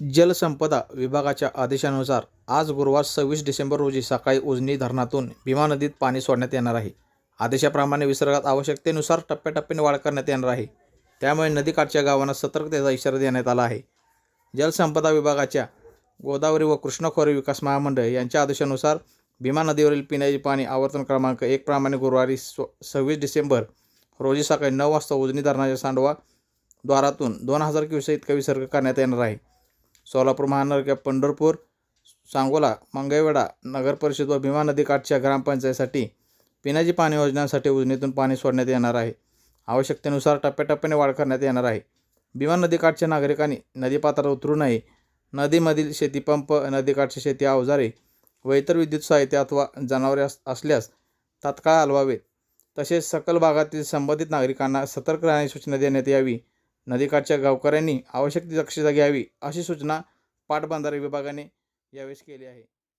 जलसंपदा विभागाच्या आदेशानुसार आज गुरुवार सव्वीस डिसेंबर रोजी सकाळी उजनी धरणातून भीमा नदीत पाणी सोडण्यात येणार आहे. आदेशाप्रमाणे विसर्गात आवश्यकतेनुसार टप्प्याटप्प्याने वाढ करण्यात येणार आहे. त्यामुळे नदीकाठच्या गावांना सतर्कतेचा इशारा देण्यात आला आहे. जलसंपदा विभागाच्या गोदावरी व कृष्णखोरी विकास महामंडळ यांच्या आदेशानुसार भीमा नदीवरील पिण्याचे पाणी आवर्तन क्रमांक एक प्रमाणे गुरुवारी स्व सव्वीस डिसेंबर रोजी सकाळी नऊ वाजता उजनी धरणाच्या सांडवा द्वारातून दोन हजार क्युसेक इतका विसर्ग करण्यात येणार आहे. सोलापूर महानगर पंढरपूर सांगोला मंगळवेढा नगरपरिषद व भीमा नदीकाठच्या ग्रामपंचायतीसाठी पिण्याची पाणी योजनांसाठी योजनेतून पाणी सोडण्यात येणार आहे. आवश्यकतेनुसार टप्प्याटप्प्याने वाढ करण्यात येणार आहे. भीमा नदीकाठच्या नागरिकांनी नदीपात्रात उतरू नये. नदीमधील शेतीपंप नदीकाठची शेती अवजारे व इतर विद्युत साहित्य अथवा जनावरे अस असल्यास तात्काळ हलवावेत. तसेच सकल भागातील संबंधित नागरिकांना सतर्क राहण्याची सूचना देण्यात यावी. नदीकाठच्या गावकऱ्यांनी आवश्यक ती दक्षता घ्यावी अशी सूचना पाटबंधारे विभागाने यावेळेस केली आहे.